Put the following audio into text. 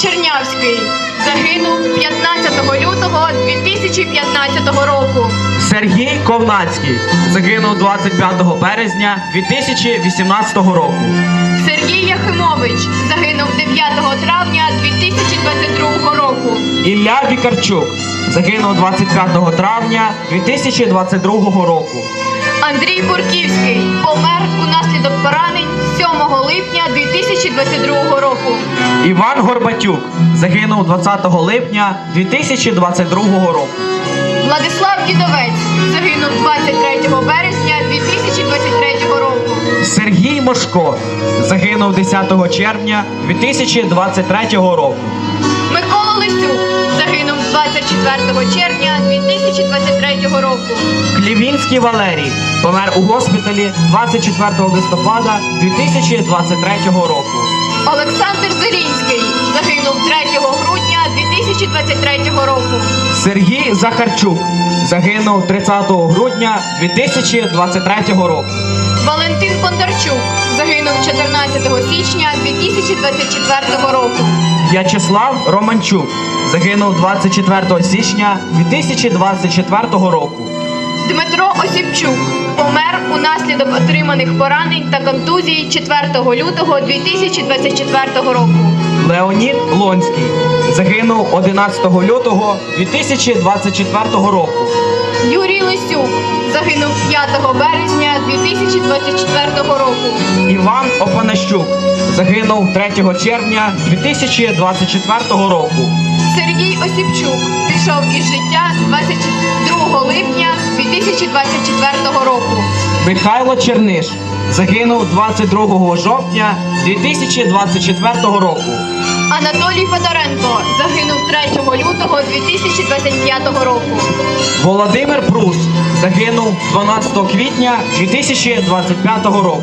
Чернявський загинув 15 лютого 2015 року. Сергій Ковнацький загинув 25 березня 2018 року. Сергій Яхимович загинув 9 травня 2022 року. Ілля Вікарчук загинув 25 травня 2022 року. Андрій Бурківський помер унаслідок 7 липня 2022 року. Іван Горбатюк загинув 20 липня 2022 року. Владислав Дідовець загинув 23 березня 2023 року. Сергій Мошко загинув 10 червня 2023 року. Микола 24 червня 2023 року. Клівінський Валерій помер у госпіталі 24 листопада 2023 року. Олександр Зелінський загинув 3 грудня 2023 року. Сергій Захарчук загинув 30 грудня 2023 року. Валентин Бондарчук загинув 14 січня 2024 року. В'ячеслав Романчук загинув 24 січня 2024 року. Дмитро Осіпчук помер унаслідок отриманих поранень та контузій 4 лютого 2024 року. Леонід Лонський загинув 11 лютого 2024 року. Юрій Лисюк загинув 5 березня 2024 року. Іван Опанащук загинув 3 червня 2024 року. Сергій Осіпчук пішов із життя 22 липня 2024 року. Михайло Черниш загинув 22 жовтня 2024 року. Анатолій Федоренко загинув 3 лютого 2025 року. Володимир Прус загинув 12 квітня 2025 року.